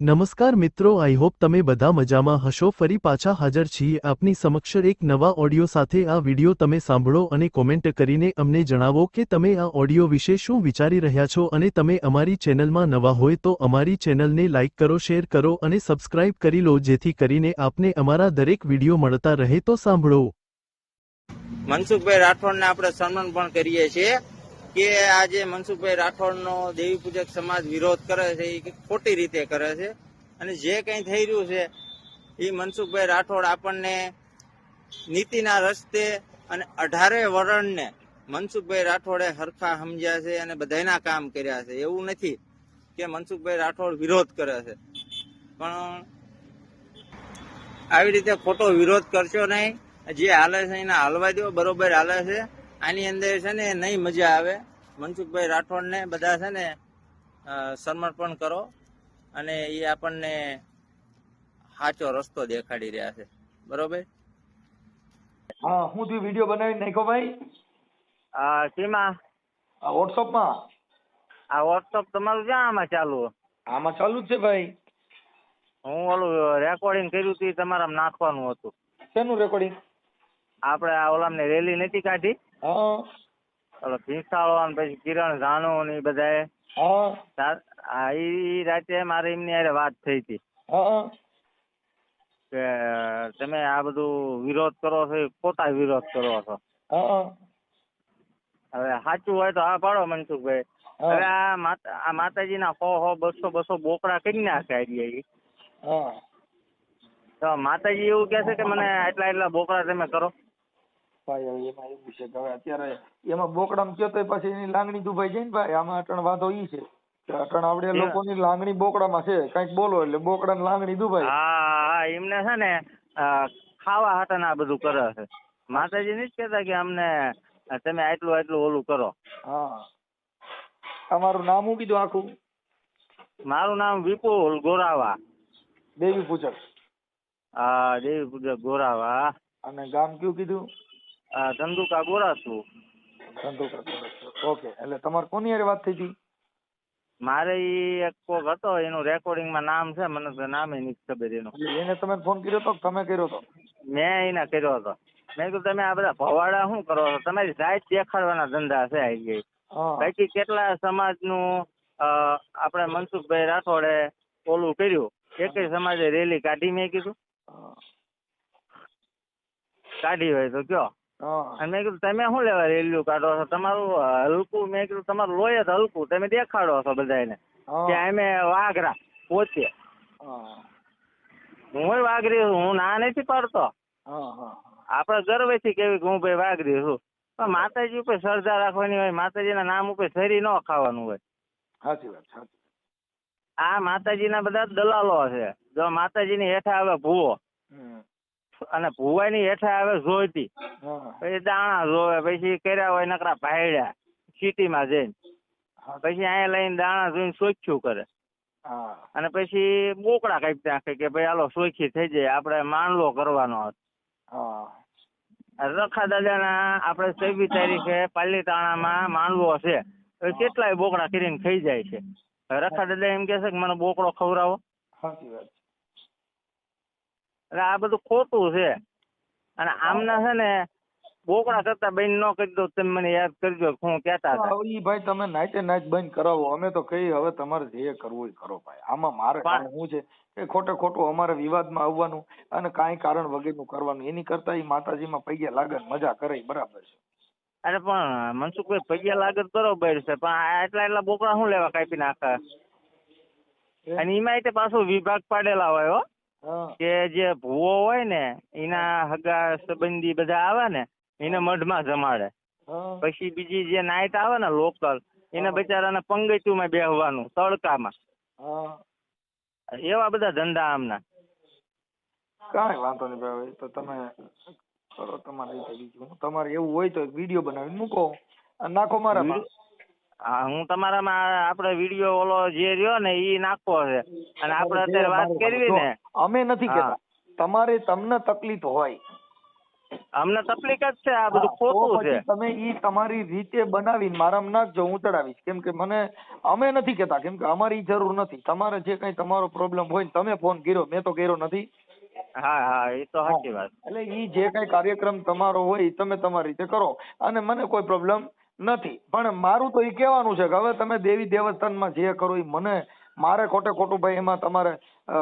નમસ્કાર મિત્રો, I hope તમે બધા મજામાં હશો. ફરી પાછા હાજર છીએ આપની સમક્ષ એક નવા ઓડિયો સાથે. આ વિડિયો તમે સાંભળો અને કોમેન્ટ કરીને અમને જણાવો કે તમે આ ઓડિયો વિશે શું વિચારી રહ્યા છો અને તમે અમારી ચેનલમાં નવા હોય તો અમારી ચેનલને લાઇક કરો, શેર કરો અને સબસ્ક્રાઇબ કરી લો, જેથી કરીને આપને અમારા દરેક વિડિયો મળતા રહે તો સાંભળો. મનસુખભાઈ રાઠોડને આપણે સન્માન પણ કરીએ છીએ. કે આજે મનસુખભાઈ રાઠોડનો દેવી પૂજક સમાજ વિરોધ કરે છે એ ખોટી રીતે કરે છે. અને જે કંઈ થઈ રહ્યું છે એ મનસુખભાઈ રાઠોડ આપણને નીતિના રસ્તે અને અઢારે વરણને મનસુખભાઈ રાઠોડે હરખા સમજ્યા છે અને બધાના કામ કર્યા છે. એવું નથી કે મનસુખભાઈ રાઠોડ વિરોધ કરે છે. પણ આવી રીતે ખોટો વિરોધ કરશો નહીં. જે હાલે છે એને હાલવા દો બરોબર હાલે છે. આની અંદર છે ને નહીં મજા આવે. મનસુખભાઈ રાઠોડને બધા છે ને સમર્પણ કરો અને એ આપણને સાચો રસ્તો દેખાડી રહ્યા છે. બરોબર? હા હું તું વીડિયો બનાવી નાખો ભાઈ? આ સીમા વોટ્સઅપમાં આ વોટ્સઅપ તમારું ક્યાં આમાં ચાલુ? આમાં ચાલુ જ છે ભાઈ. હું ઓલું રેકોર્ડિંગ કર્યું હતું તમારા તમારામાં નાખવાનું હતું. શેનું રેકોર્ડિંગ આપણે આ ઓલામને રેલી નથી કાઢી? હા. ઓલો ભીસાળો અને પછી કિરણ જાણો ને એ બધાએ હા. રા- રાતે મારે એમની હારે વાત થઈ હતી. કે તમે આ બધું વિરોધ કરો છો એ ખોટા વિરોધ કરો છો? હવે સાચું હોય તો હા પાડો મનસુખભાઈ. હવે હા આ માતા આ માતાજીના સો સો બસો બસો બોકડા કરી નાખે આઈએ તો માતાજી એવું કહે છે કે મને આટલા એટલા બોકડા તમે કરો. ભાઈ હવે એમાં એવું છે કે હવે અત્યારે એમાં બોકડામાં કયો તો પછી એની લાગણી દુભાઈ જાય ને ભાઈ આમાં અટણ વાંધો ઈ છે. કે અટણ આવડે લોકોની લાગણી બોકડામાં છે કંઈક બોલો એટલે બોકડાની લાગણી દુભાઈ. હા હા એમને છે ને ખાવા હાટન આ બધું કરે છે. માતાજી નથી કહેતા કે અમને તમે આટલું આટલું ઓલું કરો. હા. તમારું નામ શું કીધું આખું? મારું નામ વિપુલ ગોરાવા. દેવી પૂજક. હા દેવી પૂજક ગોરાવા. અને ગામ કયું કીધું? ધંધુકા ગોરાસુ ધંધુકા ઓકે એટલે તમારે કોની હારે વાત થઈ હતી? મારે ઈ એક કોક હતો એનું રેકોર્ડિંગમાં નામ છે મને તો નામે નથી ખબર એનું. એને તમે ફોન કર્યો તો તમે કર્યો તો? મેં એને કર્યો હતો. મેં કીધું તમે આ બધા ભવાડા શું કરો છો? તમારી જાત દેખાડવાના ધંધા છે આવી ગઈ. બાકી કેટલા સમાજનું નું આપણે મનસુખભાઈ રાઠોડે ઓલું કર્યું? એકેય સમાજે રેલી કાઢી મેં કીધું. કાઢી હોય તો કયો? અને મેં કીધું તમે શું લેવા રેલ્યુ કાઢો છો? તમારું હલકું. મેં કીધું તમારું લોહી જ હલકું. તમે દેખાડો છો બધાને કે અમે વાઘરા પોતે હું. વાઘરી છું હું ના નથી પાડતો. આપણે ગર્વથી કેવી હું ભાઈ વાઘરી છું. પણ માતાજી ઉપર શ્રદ્ધા રાખવાની હોય માતાજીના નામ ઉપર શરી ન ખાવાનું હોય. સાચી વાત સાચી આ માતાજીના બધા દલાલો છે. જો માતાજીની હેઠા આવે ભૂવો. અને ભુવાઈની હેઠા આવે જોઈતી. પછી દાણા જોવે પછી કર્યા હોય નકરા ભાયડ્યા સિટીમાં જઈને. પછી અહીંયા લઈને દાણા જોઈને સોખ્યું કરે. અને પછી બોકડા કાપી નાખે કે ભાઈ હાલો સોખી થઈ જાય આપણે માનલો કરવાનો હા. રખા દાદાના આપણે છવ્વીસ તારીખે પાલીતાણામાં માનવો છે. કેટલાય બોકડા કરીને ખાઈ જાય છે. રખા દાદા એમ કે છે કે મને બોકડો ખવડાવો. સાચી વાત એટલે આ બધું ખોટું છે. અને આમના છે ને બોકડા કરતા બેન ન કરી દો તમે મને યાદ કરજો હું કેતા હતા. ઈ ભાઈ તમે નાઈટે નાઈટ બંધ કરાવો. અમે તો કહી હવે તમારે જે કરવું એ કરો ભાઈ. આમાં મારે શું છે કે ખોટે ખોટું અમારે વિવાદમાં આવવાનું અને કાંઈ કારણ વગરનું કરવાનું. એની કરતા ઈ માતાજીમાં પૈયા લાગે મજા કરે બરાબર છે. અરે પણ મનસુખભાઈ પૈયા લાગત બરોબર છે પણ આ એટલા એટલા બોકડા શું લેવા કાપી નાખે? અને એમાં પાછું વિભાગ પાડેલા હોય હા. કે જે ભૂવો હોય ને એના હગા સંબંધી બધા આવે ને એને મઢમાં જમાડે. પછી બીજી જે નાઈટ આવે ને લોકલ એને બિચારાને પંગતિયુંમાં બેહવાનું તડકામાં. એવા બધા ધંધા આમના. કાંઈ વાંધો નહીં ભાઈ તો તમે કરો તમારે તમારે એવું હોય તો વીડિયો બનાવીને મૂકો. નાખો મારામાં. હા હું તમારામાં આપણે વીડિયો ઓલો જે રહ્યો ને એ નાખવો છે. અને આપણે અત્યારે વાત કરવી ને. અમે નથી. કહેતા. તમારે તમને તકલીફ હોય. અમને તકલીફ જ છે આ બધું ખોટું છે. તમે ઈ તમારી રીતે બનાવીને મારામાં નાખજો હું ચડાવીશ. કેમ કે મને અમે નથી કહેતા કેમ કે અમારી જરૂર નથી. તમારે જે કઈ તમારો પ્રોબ્લેમ હોય ને તમે ફોન કર્યો મેં તો કર્યો નથી. હા હા એ તો સાચી વાત. એટલે ઈ જે કઈ કાર્યક્રમ તમારો હોય એ તમે તમારી રીતે કરો. અને મને કોઈ પ્રોબ્લેમ નથી. પણ મારું તો એ કહેવાનું છે કે હવે તમે દેવી દેવસ્થાનમાં જે કરો એ મને મારે ખોટે ખોટું ભાઈ એમાં તમારે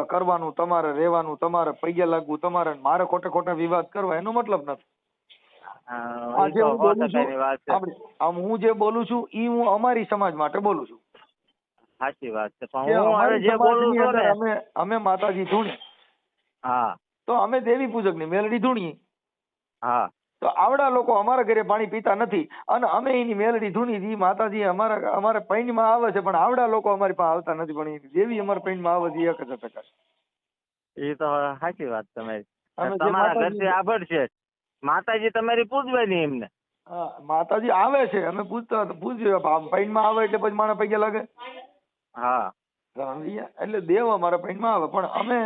કરવાનું તમારે રહેવાનું તમારે પૈયા લાગવું તમારે મારે ખોટે ખોટા વિવાદ કરવા એનો મતલબ નથી. એ આમ હું જે બોલું છું ઈ હું અમારી સમાજ માટે બોલું છું. સાચી વાત છે. પણ હું હવે જે બોલું છું ને અમે અમે માતાજી ધૂણી હા. તો અમે દેવી પૂજકની મેલડી ધૂણીએ. હા. તો આવડા લોકો અમારા ઘરે પાણી પીતા નથી. અને અમે એની મેલડી ધૂની ઈ માતાજી અમારા અમારે પૈણમાં આવે છે પણ આવડા લોકો અમારી પાસે આવતા નથી પણ દેવી અમારા પૈણમાં આવે છે એક જ ટકા એ તો સાચી વાત તમારી. તમારા ઘરથી આભર છે. માતાજી તમારી પૂજવાની એમને. હા માતાજી આવે છે અમે પૂછતા પૂજ્યો પૈણમાં આવે એટલે પછી મારા પૈસા લાગે? હા? એટલે દેવ અમારા પૈણમાં આવે પણ અમે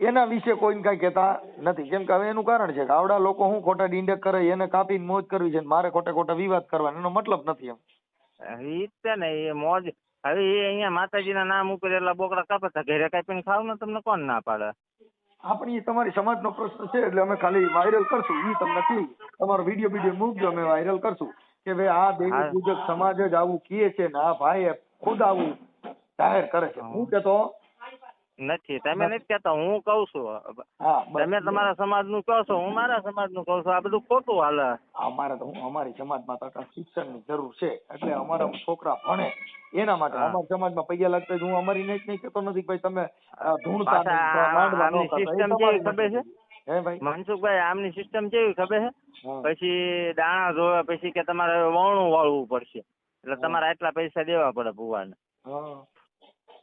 એના વિશે કોઈને કઈ કહેતા નથી. કેમ કે હવે એનું કારણ છે કે આવડા લોકો હું ખોટા ડીંડક કરે એને કાપીને મોજ કરવી છે ને મારે ખોટા ખોટા વિવાદ કરવા એનો મતલબ નથી એમ. ઈ છે ને એ મોજ. હવે એ અહીંયા માતાજીના નામ ઉપર એટલા બોકડા કાપે છે ઘરે કાપીને ખાવ ને તમને કોણ ના પાડે? આપણી એ તમારી સમાજનો પ્રશ્ન છે એટલે અમે ખાલી વાયરલ કરશું. એ તમને કહી તમારો વીડિયો વીડિયો મૂકજો અમે વાયરલ કરશું. કે ભાઈ આ દેવી પૂજક સમાજ જ આવું કીએ છે ને આ ભાઈ ખુદ આવું જાહેર કરે છે. હું કેતો નથી. તમે નથી. કેતા હું કઉ છું. તમે તમારા સમાજનું કહો છો હું મારા સમાજનું કહું છું. આ બધું ખોટું હાલે. અમારે તો હું અમારી સમાજમાં તો શિક્ષણની જરૂર છે. એટલે અમારા છોકરા ભણે. એના માટે. અમારા સમાજમાં પૈયા લાગતા હું અમારી નહીં નહીં કેતો નથી. ભાઈ તમે ધૂણતા ન સિસ્ટમ કેવી ખબર છે. મનસુખભાઈ આમની સિસ્ટમ કેવી ખબર છે? પછી દાણા જોવે પછી કે તમારે વણું વાળવું પડશે. એટલે તમારે આટલા પૈસા દેવા પડે ભુવાને.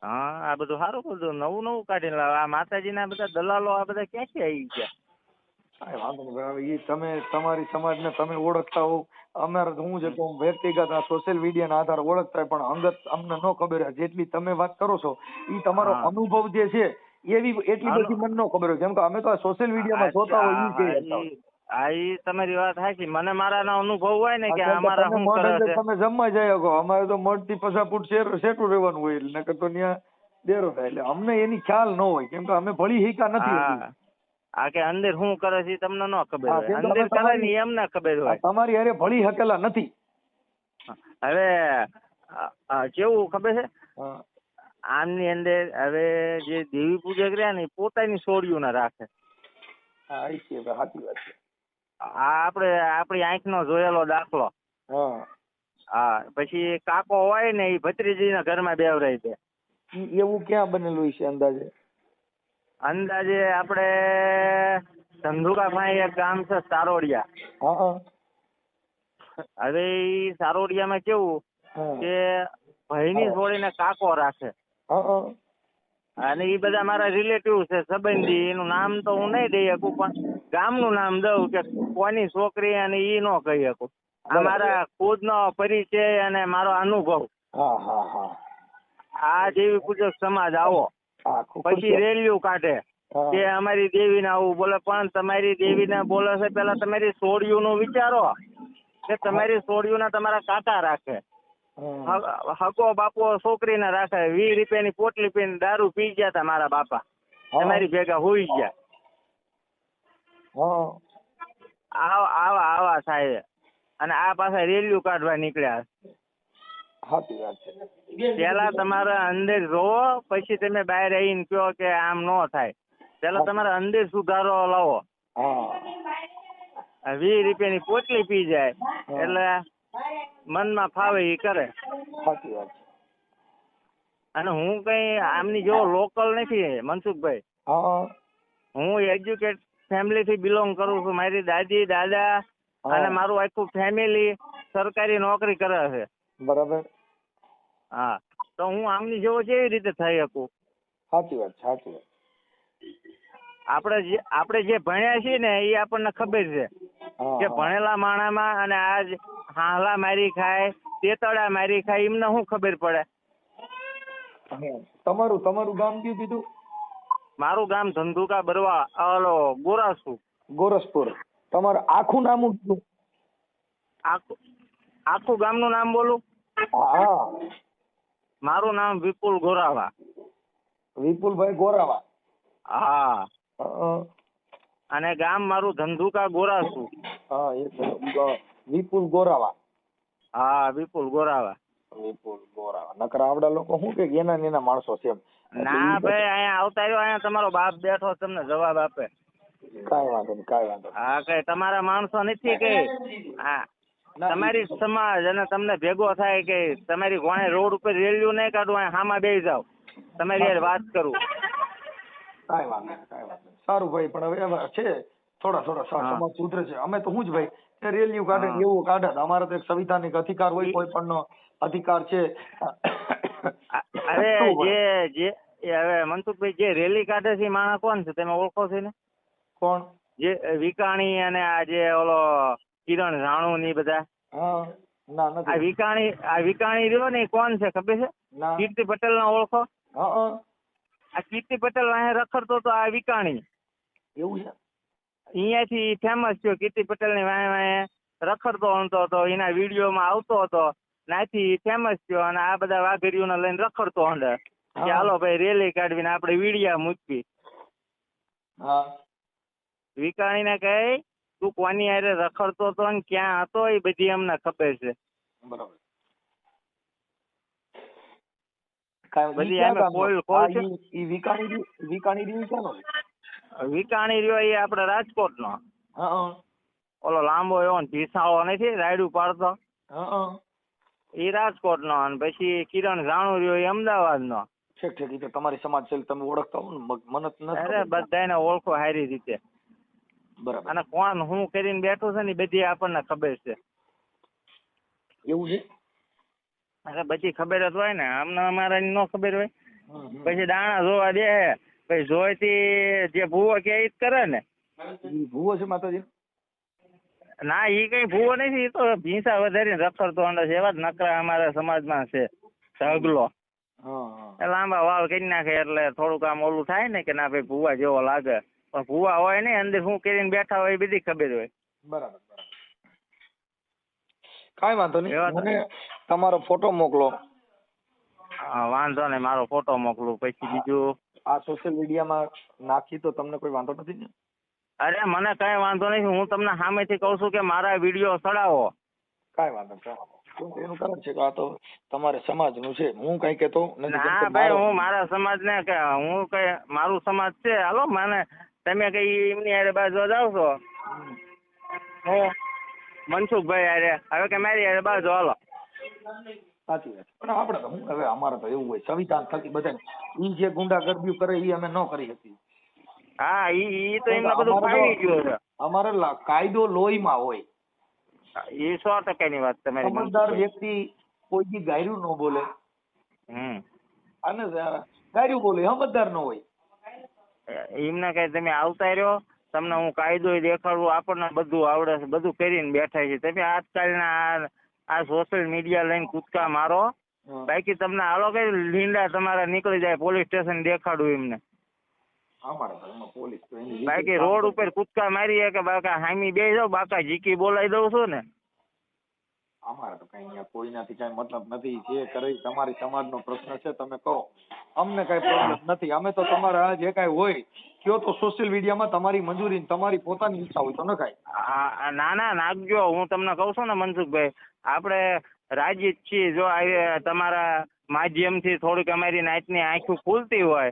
હા આ બધું સારું બધું. નવું નવું કાઢીને લાવે. આ માતાજીના બધા દલાલો આ બધા ક્યાંથી આવી ગયા? કાંઈ વાંધો નહીં. હવે તમે તમારી સમાજને તમે ઓળખતા હોવ. અમારે તો હું જે કહું વ્યક્તિગત આ સોશિયલ મીડિયાના આધારે ઓળખતા હોય પણ અંગત અમને ન ખબર હોય. જેટલી તમે વાત કરો છો ઈ તમારો અનુભવ જે છે એવી એટલી બધી મને ન ખબર હોય. કેમ કે અમે તો આ સોશિયલ મીડિયામાં જોતા હોય એ હોય. હા એ તમારી વાત સાચી મને મારા અનુભવ હોય ને કે અમારા શું કરે છે? તમે જમવા જાય શકો અમારે તો મઢથી પચાસ ફૂટ શેર- રહેવાનું હોય એટલે નકર તો ત્યાં ડેરો થાય. એટલે અમને એની ખ્યાલ ન હોય કેમ કે અમે ભળી હિકા નથી આ કે અંદર શું કરે છે તમને ન ખબર હોય. અંદર કરે ને એમ ના ખબર હોય. તમારી હારે ભળી હકેલા નથી. હવે કેવું ખબર છે? આમની અંદર હવે જે દેવી પૂજક રહ્યા ને પોતાની સોળીઓ ના રાખે. હા એ સાચી વાત છે. આપણે આપણી આંખનો જોયેલો દાખલો. હા. પછી કાકો હોય ને એ ભત્રીજીના ઘરમાં બેવરાઈ દે. ઈ એવું ક્યાં બનેલું છે અંદાજે? અંદાજે આપણે ધંધુકા ભાઈ એક ગામ છે સારોડિયા. હવે ઈ સારોડિયામાં કેવું ભાઈ કે ભાઈની જોડીને કાકો રાખે. અને એ બધા મારા રિલેટિવ છે સંબંધી. એનું નામ તો હું નહીં દઈ શકું પણ ગામનું નામ દઉં કે કોની છોકરી અને ઈ નો કહી શકું. આ મારા ખુદનો પરિચય અને મારો અનુભવ. હા હા હા. આ દેવી પૂજક સમાજ આવો. પછી રેલ્યુ કાઢે. કે અમારી દેવીને આવું બોલે પણ તમારી દેવી ને બોલે છે પેલા તમારી સોડિયુંનું વિચારો. કે તમારી સોડિયુંના તમારા કાકા રાખે. હકો બાપો છોકરીને રાખે. વીસ રૂપિયાની પોટલી પીને દારૂ પી ગયા તા મારા બાપા. તમારી ભેગા હોઈ ગયા. આવા આવા આવા થાય અને આ પાછા રેલ્યુ કાઢવા નીકળ્યા. સાચી વાત છે. પેલા તમારે અંદર જોવો પછી તમે બહાર આવીને કહો કે આમ ન થાય. પેલા તમારે અંદર સુધારો લાવો. વીસ રૂપિયાની પોટલી પી જાય. એટલે મનમાં ફાવે એ કરે. સાચી વાત છે. અને હું કઈ આમની જેવો લોકલ નથી મનસુખભાઈ. હું. એજ્યુકેટ ફેમિલી થી બિલોંગ કરું છું. મારી દાદી દાદા અને મારું આખું ફેમિલી સરકારી નોકરી કરે છે. બરાબર. હા. તો હું આમની જેવો કેવી રીતે થઈ શકું? સાચી વાત સાચી વાત. આપણે જે આપણે જે ભણ્યા છીએ ને એ આપણને ખબર છે કે. ભણેલા માણામાં અને આજ હાલા મારી ખાય તેતડા મારી ખાય એમને શું ખબર પડે? તમારું તમારું ગામ કયું કીધું? મારું ગામ ધંધુકા બરવા ઓલો ગોરાસુ. ગોરસપુર. તમારું આખું નામ શું? આખું આખું ગામનું નામ બોલું? હા. મારું નામ વિપુલ ગોરાવા. વિપુલભાઈ ગોરાવા. હા. અ, અને ગામ મારું ધંધુકા ગોરાસુ. હા એ વિપુલ ગોરાવા. હા વિપુલ ગોરાવા. વિપુલ ગોરાવા. નકર આવડા લોકો શું કે એના ને એના માણસો છે એમ. ના ભાઈ અહીંયા આવતા રહ્યો અહીંયા તમારો બાપ બેઠો તમને જવાબ આપે. કાંઈ વાંધો નહીં કાંઈ વાંધો હા કઈ તમારા માણસો નથી કે? હા. તમારી સમાજ અને તમને ભેગો થાય કે તમારી કોણે રોડ ઉપર રેલ્યુ નહીં કાઢું અહીંયા હામાં બેસી જાવ તમારી યાર વાત કરું. કાઈ વાંધો નહીં વાંધો સારું ભાઈ પણ હવે છે થોડા થોડા સમાજ સુધરે છે. અમે તો હું જ ભાઈ કે રેલીઓ કાઢે એવું કાઢે. અમારે તો એક સંવિધાનિક અધિકાર હોય કોઈ પણ અધિકાર છે. અરે જે જે હવે મનસુખભાઈ જે રેલી કાઢે છે માણસ કોણ છે? તમે ઓળખો છો ને કોણ? જે વિકાણી અને આ જે ઓલો કિરણ રાણુ ની બધા? આ વિકાણી આ વિકાણી રહ્યો ને કોણ છે? ખબર છે? કીર્તિ પટેલ ના ઓળખો. આ કીર્તિ પટેલ અહીંયા રખડતો તો આ વિકાણી. એવું છે? અહીંયાથી ફેમસ થયો. કીર્તિ પટેલની વાંહે વાંહે રખડતો હતો તો એના વિડીયોમાં આવતો હતો. નાથી ફેમસ થયો અને આ બધા વાઘરીઓને લઈને રખડતો અંદર કે હાલો ભાઈ રેલી કાઢવીને આપણે વીડિયા મૂકવી. હા. વિકાણીને કહે તું કોની આરે રખડતો હતો ને ક્યાં હતો એ બધી અમને ખબર છે. બરાબર. બધી? ઈ- વિકાણી રહ્યો એ આપણે રાજકોટનો. હા હા. ઓલો લાંબો એવો ને ભીસાળો નથી રાયડું પાડતો. હા. એ રાજકોટનો અને પછી કિરણ જાણુ રહ્યો એ અમદાવાદનો. ઠીક ઠીક ઈ તમારી સમાજ છે તમે ઓળખતા હો ને મને નથી અરે બધાને ઓળખો સારી રીતે. બરાબર. અને કોણ હું કરીને બેઠું છે ને બધી આપણને ખબર છે. એવું છે? અરે બધી ખબર જ હોય ને અમને અમારા ન ખબર હોય. પછી દાણા જોવા દે. પછી જોઈતી જે ભૂવો કે એ જ કરે ને. ભૂવો છે માતાજી? ના એ કઈ ભૂવો નથી એ તો ભીંસા વધારીને રખડતો છે એવા જ નકરા અમારા સમાજમાં છે એ લાંબા વાળ કરી નાખે એટલે થોડુંક આમ ઓલું થાય ને કે ના ભાઈ ભૂવા જેવો લાગે. પણ ભૂવા હોય ને અંદર શું કરીને બેઠા હોય એ બધી ખબર હોય. બરાબર કાઈ વાંધો નહીં. તો- મને તમારો ફોટો મોકલો. હા, વાંધો નહીં મારો ફોટો મોકલું. પછી બીજું? આ સોશિયલ મીડિયામાં નાખી તો તમને કોઈ વાંધો નથી ને? અરે મને કઈ વાંધો નહીં હું તમને સામેથી કહું છું કે મારા વીડિયો ચડાવો કઈ વાંધો નહીં એનું કારણ છે કે આ તો તમારે સમાજનું છે. હું કઈ કેતો ના ભાઈ હું મારા સમાજ ને કે હું કઈ મારું સમાજ છે. હાલો મને તમે કઈ એમની હારે બાજુ જાવ છો હું? મનસુખભાઈ હારે. હવે કે મારી હારે બાજુ હાલો. સાચી વાત. પણ આપણે તો હું હવે અમારે તો એવું હોય સંવિધાન થકી બધા ઈ જે ગુંડાગર્દી કરે એ અમે ન કરી શકીએ. હા ઈ તો એમને બધું ફાવી ગયું છે. અમારે કાયદો લોહીમાં હોય. એ સો ટકાની વાત તમારી સમજદાર વ્યક્તિ કોઈ દી ગાયરું ન બોલે. હમ. અને ગાયરું બોલે સમજદાર ન હોય. એમને કઈ તમે આવતા રહ્યો તમને હું કાયદો દેખાડું આપણને બધું આવડે છે બધું કરીને બેઠા છે. તમે આજકાલના આ- આ સોશિયલ મીડિયા લઈને કૂદકા મારો. બાકી તમને હાલો કઈ લીંડા તમારા નીકળી જાય પોલીસ સ્ટેશન દેખાડું એમને. અમારે તો પોલીસ તો એની બાકી રોડ ઉપર કૂદકા મારીએ કે બાકા હામી બે જાવ બાકા જીકી બોલાવી દઉં છું ને? અમારે તો કઈ કોઈનાથી કઈ મતલબ નથી. જે કરે તમારી સમાજનો પ્રશ્ન છે તમે કરો અમને કઈ પ્રોબ્લેમ નથી. અમે તો તમારા જે કઈ હોય કયો તો સોશિયલ મીડિયામાં તમારી મંજૂરી તમારી પોતાની ઈચ્છા હોય તો ન આ ના ના નાખજો હું તમને કહું છું ને મનસુખભાઈ આપણે રાજી જ છીએ. જો આ તમારા માધ્યમથી થોડીક અમારી નાતની આંખું ખુલતી હોય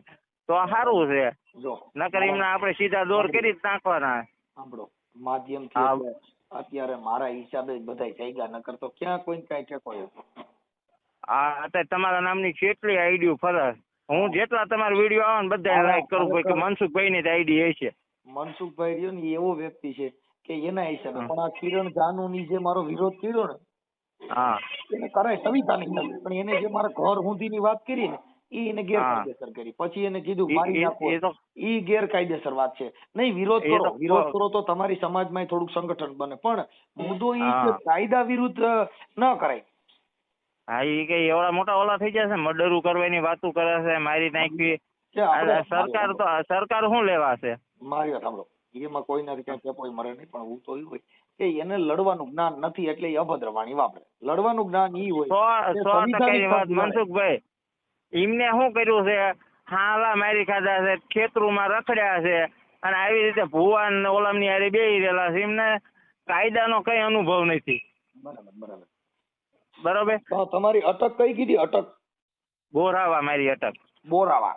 તો સારું છે. જો. નકર એમને આપણે સીધા દોર કરી જ નાખવાના. સાંભળો. માધ્યમથી અત્યારે મારા હિસાબે બધા જાગ્યા નકર તો ક્યાં કોઈ કઈ ઠેકો આ અત્યારે તમારા નામની કેટલી આઈડીઓ ફરસ હું જેટલા તમારા વીડિયો આવે ને બધા લાઈક કરું ભાઈ કે મનસુખભાઈ ની આઈડી છે. મનસુખભાઈ રહ્યો ને એવો વ્યક્તિ છે કે એના હિસાબે. પણ આ કિરણ જાનુની જે મારો વિરોધ કર્યો ને હા. એને કરાય સંવિધાનિક પણ એને જે મારા ઘર હુંધીની વાત કરી ને ઈ એને ગેરકાયદેસર કરી. પછી એને કીધું મારી નાખો. એ ઈ ગેરકાયદેસર વાત છે. નહીં વિરોધ કરો. વિરોધ કરો તો તમારી સમાજમાં થોડુંક સંગઠન બને. પણ મુદ્દો ઈ છે કાયદા વિરુદ્ધ ન કરાય. હા એ કઈ એવડા મોટા ઓલા થઈ જશે. મર્ડરું કરવાની વાતો કરે છે મારી આ સરકાર તો સરકાર શું લેવા છે મારી વાત સાંભળો. એમાં કોઈનાથી ક્યાં ટેપોય મરે નહીં પણ હું તો એવું હોય કે એને લડવાનું જ્ઞાન નથી એટલે એ અભદ્ર વાણી વાપરે. લડવાનું જ્ઞાન ઈ હોય. કે. મનસુખભાઈ. એમને શું કર્યું છે? હાલા મારી ખાધા છે ખેતરુમાં રખડ્યા છે અને આવી રીતે ભુવાન ને ઓલામની હારે બેહી રહેલા છે. એમને કાયદાનો કઈ અનુભવ નથી. બરાબર બરાબર. બરોબર? તમારી અટક કઈ કીધી અટક? બોરાવા મારી અટક. બોરાવા.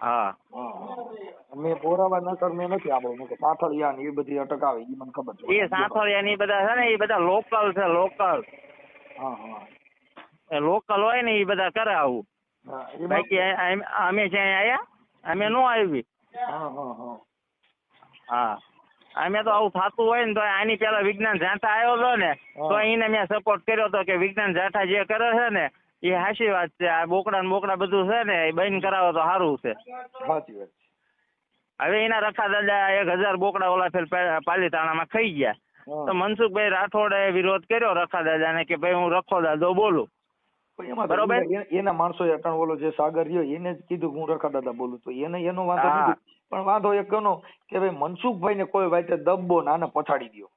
હા. મેં બોરાવા નકર મેં નથી પાથળિયા ને એ બધી અટક આવે એ મને ખબર છે. એ સાંથોળિયા ની બધા છે ને એ બધા લોકલ છે લોકલ હા હા. એ લોકલ હોય ને એ બધા કરે આવું. બાકી અમે જ્યાં આયા અમે નો આવી હા અમે તો આવું થતું હોય ને તો આની પેલા વિજ્ઞાન જાઠા આવ્યો હતો ને તો એને મેં સપોર્ટ કર્યો હતો કે વિજ્ઞાન જાઠા જે કરે છે ને એ હાસી વાત છે. આ બોકડા ને બોકડા બધું છે ને એ બંધ કરાવો તો સારું છે. હવે એના રખા દાદા એક હજાર બોકડા ઓલા ફેર પાલીતાણા પાલીતાણામાં ખાઈ ગયા. તો મનસુખભાઈ રાઠોડે વિરોધ કર્યો રખા દાદાને કે ભાઈ હું રખો દાદો બોલું. બરોબર. એના માણસો અટણ ઓલો જે સાગર રહ્યો એને જ કીધું હું રખા દાદા બોલું તો એને એનો વાંધો. નથી. પણ વાંધો એક કનો કે ભાઈ મનસુખભાઈ ને કોઈ વાતે દબ્બો નાને પછાડી દ્યો.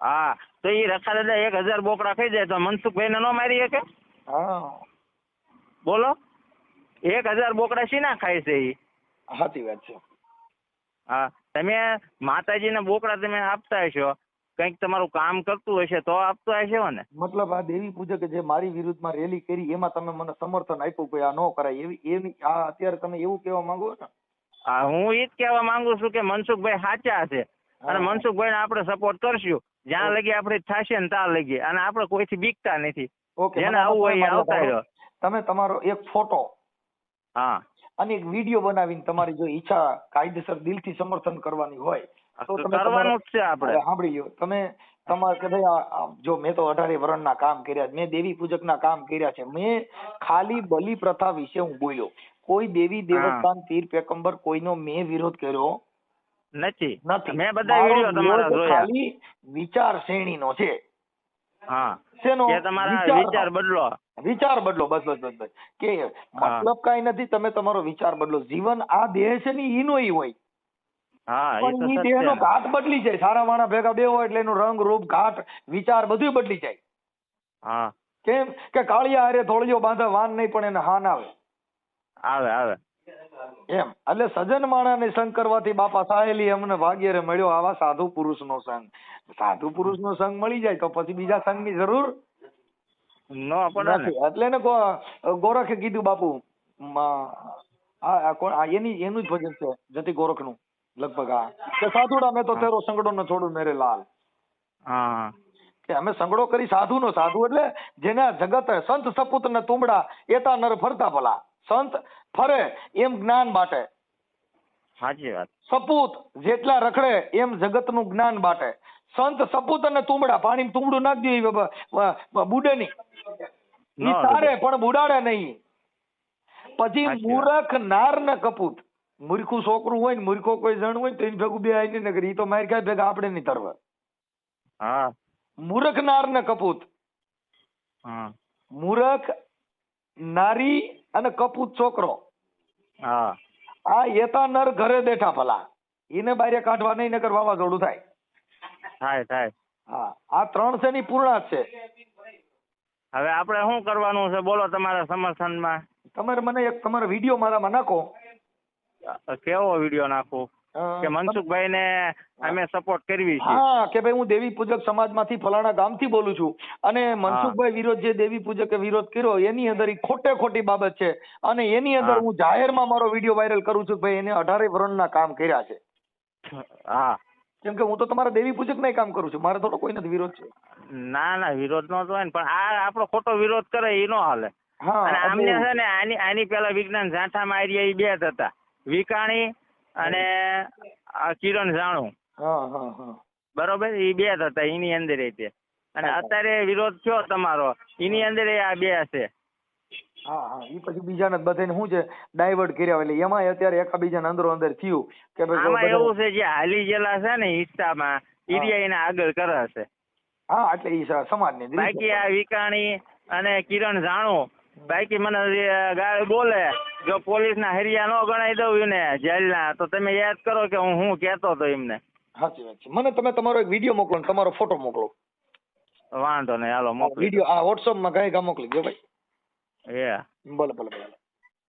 હા. તો એ રખા દાદા એક હજાર બોકડા ખાઈ જાય તો મનસુખભાઈ ને ન મારી શકે? હા. બોલો. એક હજાર બોકડા શીના ખાય છે એ સાચી વાત છે. હા. તમે માતાજીને બોકડા તમે આપતા હશો. કંઈક તમારું કામ કરતું હશે તો આપતો હશે ને મતલબ આ દેવી પૂજકે જે મારી વિરુદ્ધમાં રેલી કરી એમાં તમે મને સમર્થન આપ્યું કે આ ન કરાય એવી એની આ અત્યારે તમે એવું કહેવા માંગો છો હા હું એ જ કહેવા માંગુ છું કે મનસુખભાઈ સાચા છે. અને મનસુખભાઈ આપણે સપોર્ટ કરશું. જ્યાં લગી આપણે થશે ને ત્યાં લગી. અને આપણે કોઈથી બીકતા નથી. ઓકે જેને આવું હોય આવતા રહ્યો તમે તમારો એક ફોટો હા. અને એક વીડિયો બનાવીને તમારી જો ઈચ્છા કાયદેસર દિલથી સમર્થન કરવાની હોય તો તમે કરવાનું જ છે આપણે. સાંભળી લ્યો. તમે તમારે કે ભાઈ આ- આ જો મેં તો અઢારે વર્ણના કામ કર્યા છે, મેં દેવી પૂજકના કામ કર્યા છે મેં ખાલી બલિ પ્રથા વિશે હું બોલ્યો. કોઈ દેવી દેવસ્થાન તીર પેકંબર કોઈનો મેં વિરોધ કર્યો નથી. નથી. મેં બધા વીડિયો તમારા જોયા. ખાલી વિચાર શ્રેણીનો છે. હા. શેનો? તમારા વિચાર બદલો. વિચાર બદલો બસ બસ બસ બસ. કે મતલબ કાંઈ નથી તમે તમારો વિચાર બદલો. જીવન આ દેહ છે ને ઈનો ઈ હોય. એ પણ દેહનો ઘાટ બદલી જાય. સારા માણસ ભેગા બે હોય એટલે એનું રંગ રૂપ ઘાટ વિચાર બધું બદલી જાય. હા. કેમ કે કાળિયા હારે ધોળિયો બાંધે વાન નહીં પણ એને હાન આવે. આવે આવે. એમ. એટલે સજ્જન માણાને સંગ કરવાથી બાપા સાહેલી અમને ભાગ્યરે મળ્યો આવા સાધુ પુરુષનો સંગ. સાધુ પુરુષનો સંગ મળી જાય તો પછી બીજા સંગની જરૂર નો પડે એટલે એને ગોરખે કીધું બાપુ આ આ કોણ? એની એનું જ ભજન છે જતી ગોરખનું. લગભગ આ. કે સાધુડા મેં તો તેરો સંગડો ને છોડું મેરે લાલ. હા. કે અમે સંગડો કરી સાધુ નો સાધુ એટલે જેના જગત સંત સપૂત ને તુંબડા એતા નર ફરતા ભલા. સંત ફરે એમ જ્ઞાન બાટે. સાચી વાત. સપૂત જેટલા રખડે એમ જગતનું જ્ઞાન બાટે. સંત સપૂત અને તુંબડા પાણી તુંબડું નાખી દે બુડે નહીં. ન તારે પણ બુડાડે નહીં. પછી મૂરખ નાર ને કપૂત. મૂર્ખું છોકરું હોય ને મૂર્ખો કોઈ જણ હોય ને તો એને ભેગું બે આઈને ને કરી ઈ તો માર ખાય ભેગા આપણે નહીં તરવા. હા. મૂરખ નાર ને કપૂત. હા. મૂરખ નારી અને કપૂત છોકરો. હા. આ એતા નર ઘરે બેઠા ભલા. એને બારે કાઢવા નહીં નકર વાવાઝોડું થાય. થાય થાય. હા. આ ત્રણ છે ની પૂર્ણાત છે? હવે આપણે શું કરવાનું છે? બોલો તમારા સમર્થનમાં. તમારે મને એક તમારો વીડિયો મારામાં નાખો. કેવો વીડિયો નાખું? કે મનસુખભાઈ ને અમે સપોર્ટ કરવી છે. હા કે ભાઈ હું દેવી પૂજક સમાજમાંથી ફલાણા ગામથી બોલું છું. અને મનસુખભાઈ વિરોધ જે દેવી પૂજકે વિરોધ કર્યો એની અંદર એ ખોટે ખોટી બાબત છે. અને એની અંદર હું. જાહેરમાં મારો વીડિયો વાયરલ કરું છું ભાઈ એને અઢારે વર્ણના કામ કર્યા છે. હા. કેમ કે હું તો તમારા દેવી પૂજક કામ કરું છું. મારે થોડો કોઈ નથી વિરોધ છે. ના ના વિરોધ નો તો હોય ને. પણ આ આપણો ખોટો વિરોધ કરે એ નો હાલે. અને આમને છે ને આની આની પેલા વિજ્ઞાન ઝાંઠામાં આર્યા એ બે જ હતા. વિકાણી અને કિરણ જાણું. બરોબર? એ બે હતા એની અંદર તે અને અત્યારે વિરોધ થયો તમારો? એની અંદર આ બે છે હા હા. એ પછી બીજાને બધાને શું છે? ડાયવર્ટ કર્યા એટલે એમાંય અત્યારે એકાબીજાને અંદરો અંદર થયું કે આમાં એવું છે જે હાલી ગયેલા છે ને હિસ્સામાં એરિયા એને આગળ કરે છે હા એટલે એ સમાજની બાકી આ વિકાણી અને કિરણ જાણું બાકી મને ગાળ બોલે જો પોલીસના હરિયા ન ગણાઈ દઉં એને જેલના તો તમે યાદ કરો કે હું હું કેતો હતો એમને. સાચી વાત છે. મને તમે તમારો એક વીડિયો મોકલો ને તમારો ફોટો મોકલો. વાંધો નહીં હાલો મોકલી વીડિયો આ વોટ્સઅપમાં ગાય ગા મોકલી દો ભાઈ. એ. ભલે ભલે ભલે.